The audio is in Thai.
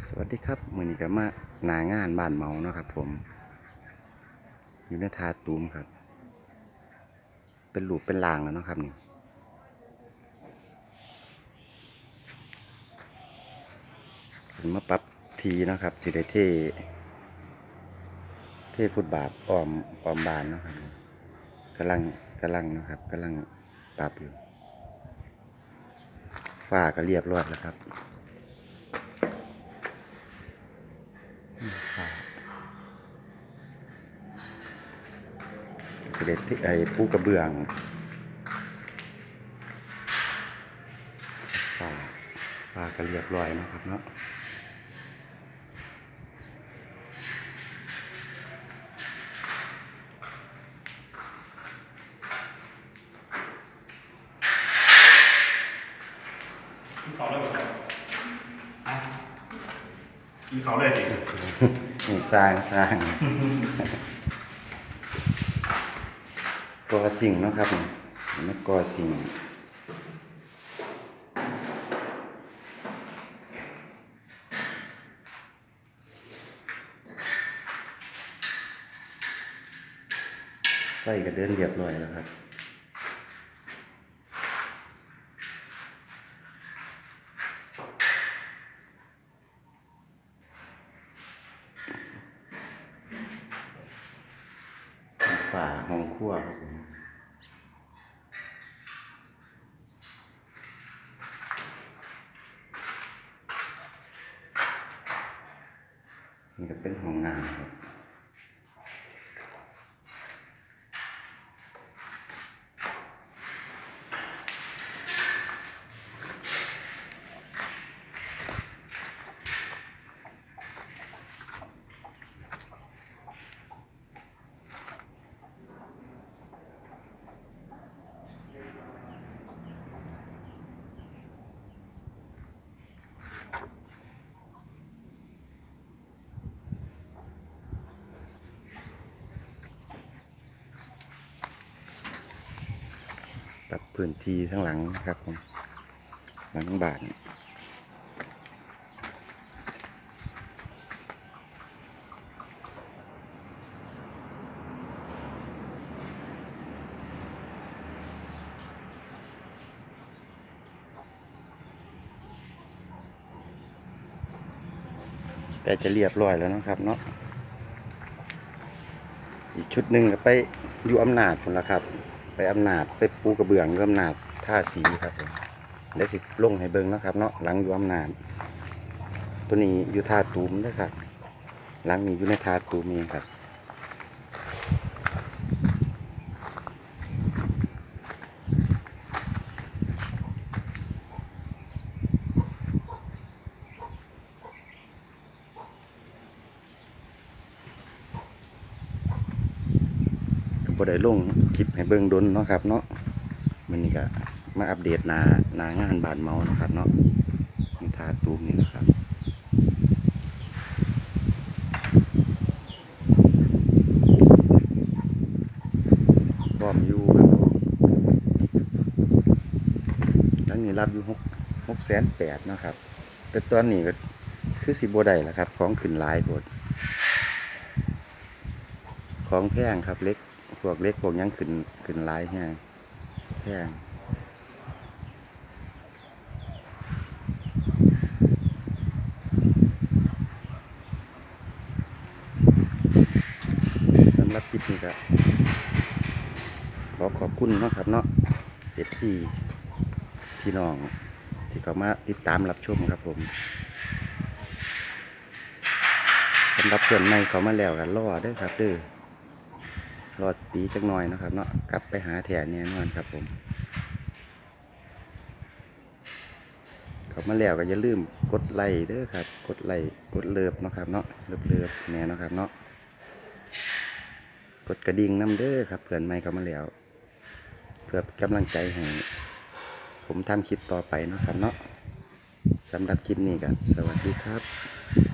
สวัสดีครับมือนี้ก็มาหนางานบ้านเมาเนาะครับ ผมอยู่ในทาตูมครับ เป็นหลูปเป็นลางแล้วเนาะครับนี่ผมมาปรับทีนะครับสิได้เทเทฟุตบาทอ้อมอ้อมบานเนาะครับกำลังกำลังนะครับกำลังปรับอยู่ฝ้าก็เรียบร้อยแล้วครับ เสด็จที่ไอ้ปูกระเบื้องฟ้าฟ้าก็เรียบร้อยเนาะครับเนาะกินเขาเลยเหรออะกินเขาเลยสินี่สร้างสร้าง กอสิ่งนะครับนี่นี่กอสิ่งไฟก็เดินเรียบร้อยแล้วครับฝาห้องครัวครับ จะเป็นห้องน้ำครับ พื้นที่ข้างหลังครับผมหลังบ้านแต่จะเรียบร้อยแล้วนะครับเนาะอีกชุดหนึ่งก็ไปอยู่อำนาจคนละครับ ไปอำนาจไปปูกระเบื้องอยู่อำนาจท่าสีครับผมได้สิลงให้เบิ้งนะครับเนาะหลังอยู่อำนาจ ตัวนี้อยู่ท่าตูมนะครับหลังนี้อยู่ในท่าตูมเองครับ ก็ได้ลงคลิปให้เบิ่งดนเนาะครับเนาะมันนี่ก็มาอัปเดตนานางานบานเมาเนาะครับเนาะนี่ทาตูมนี่นะครับพร้อมอยู่ครับทั้งนี้รับอยู่หกหกแสนแปดนะครับ แต่ตอนนี้ก็คือสิบโบได้แล้วครับ ของขึ้นลายโพดของแพงครับเล็ก พวกเล็กพวกยังขึ้นขึ้นหลายแฮงแพงสำหรับคลิปนี้ก็ขอขอบคุณเนาะครับเนาะเอฟซีพี่น้องที่เขามาติดตามรับชมครับผมสำหรับเพื่อนใหม่เขามาแล้วกันรอเด้อครับเด้อ รอดตีจักหน่อยนะครับเนาะกลับไปหาแถนแน่นอนครับผมเขามาแล้วก็อย่าลืมกดไลค์เด้อครับ กดไลค์กดเลิฟนะครับเนาะเลิฟเลิฟแน่เนาะครับเนาะกดกระดิ่งน้ำเด้อครับเพื่อนใหม่เขามาแล้ว เพื่อกำลังใจให้ผมทำคลิปต่อไปนะครับเนาะสำหรับคลิปนี้กันสวัสดีครับ